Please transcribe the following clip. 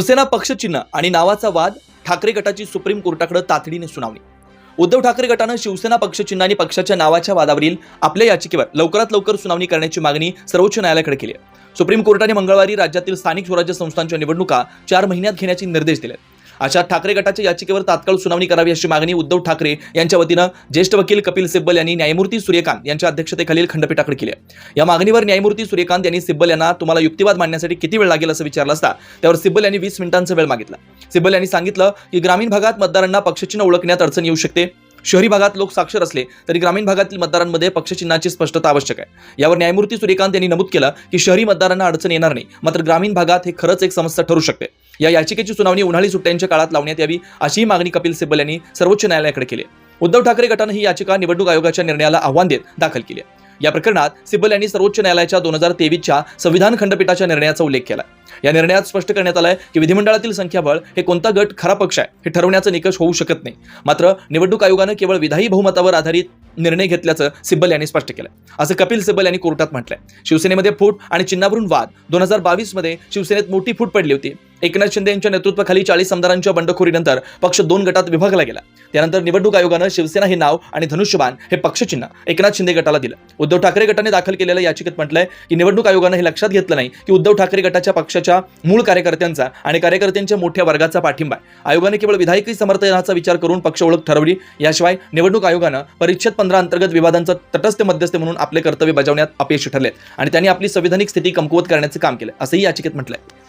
शिवसेना पक्षचिन्ह आणि नावाचा वाद ठाकरे गटाची सुप्रीम कोर्टाकडे तातडीने सुनावणी. उद्धव ठाकरे गटानं शिवसेना पक्षचिन्ह आणि पक्षाच्या नावाच्या वादावरील आपल्या याचिकेवर लवकरात लवकर सुनावणी करण्याची मागणी सर्वोच्च न्यायालयाकडे केली आहे. सुप्रीम कोर्टाने मंगळवारी राज्यातील स्थानिक स्वराज्य संस्थांच्या निवडणुका चार महिन्यात घेण्याचे निर्देश दिले अशा ठाकरे गटाच्या याचिकेवर तात्काळ सुनावणी करावी अशी मागणी उद्धव ठाकरे यांच्या वतीनं ज्येष्ठ वकील कपिल सिब्बल यांनी न्यायमूर्ती सूर्यकांत यांच्या अध्यक्षतेखालील खंडपीठाकडे केली या मागणीवर न्यायमूर्ती सूर्यकांत यांनी सिब्बल यांना तुम्हाला युक्तिवाद मांडण्यासाठी किती वेळ लागेल असं विचारलं असता त्यावर सिब्बल यांनी वीस मिनिटांचा वेळ मागितला. सिब्बल यांनी सांगितलं की ग्रामीण भागात मतदारांना पक्षचिन्ह ओळखण्यात अडचण येऊ शकते. शहरी भागात लोक साक्षर असले तरी ग्रामीण भागातील मतदारांमध्ये पक्षचिन्हाची स्पष्टता आवश्यक आहे. यावर न्यायमूर्ती सूर्यकांत यांनी नमूद केलं की शहरी मतदारांना अडचण येणार नाही मात्र ग्रामीण भागात हे खरंच एक समस्या ठरू शकते. या याचिकेची सुनावणी उन्हाळी सुट्ट्यांच्या काळात लावण्यात यावी अशीही मागणी कपिल सिब्बल यांनी सर्वोच्च न्यायालयाकडे केली उद्धव ठाकरे गटानं ही याचिका निवडणूक आयोगाच्या निर्णयाला आव्हान देत दाखल केली आहे. या प्रकरणात सिब्बल यांनी सर्वोच्च न्यायालयाच्या दोन हजार तेवीसच्या संविधान खंडपीठाच्या निर्णयाचा उल्लेख केला या निर्णयात स्पष्ट करण्यात आलंय की विधिमंडळातील संख्याबळ हे कोणता गट खरा पक्ष आहे हे ठरवण्याचा निकष होऊ शकत नाही. मात्र निवडणूक आयोगानं केवळ विधायी बहुमतावर आधारित निर्णय घेतल्याचं सिब्बल यांनी स्पष्ट केलं असं कपिल सिब्बल यांनी कोर्टात म्हटलंय. शिवसेनेमध्ये फूट आणि चिन्हावरून वाद. दोन हजार बावीसमध्ये शिवसेनेत मोठी फूट पडली होती. एकनाथ शिंदे यांच्या नेतृत्वाखाली चाळीस आमदारांच्या बंडखोरीनंतर पक्ष दोन गटात विभागला गेला. त्यानंतर निवडणूक आयोगानं शिवसेना हे नाव आणि धनुष्यबाण हे पक्षचिन्ह एकनाथ शिंदे गटाला दिलं. उद्धव ठाकरे गटाने दाखल केलेल्या याचिकेत म्हटलंय की निवडणूक आयोगानं हे लक्षात घेतलं नाही की उद्धव ठाकरे गटाच्या पक्षाच्या मूळ कार्यकर्त्यांचा आणि कार्यकर्त्यांच्या मोठ्या वर्गाचा पाठिंबा आहे. आयोगाने केवळ विधायकी समर्थनाचा विचार करून पक्ष ओळख ठरवली. याशिवाय निवडणूक आयोगानं परिच्छेद पंधरा अंतर्गत विवादांचा तटस्थ मध्यस्थ म्हणून आपले कर्तव्य बजावण्यात अपयशी ठरले आणि त्यांनी आपली संविधानिक स्थिती कमकुवत करण्याचं काम केलं असंही याचिकेत म्हटलंय.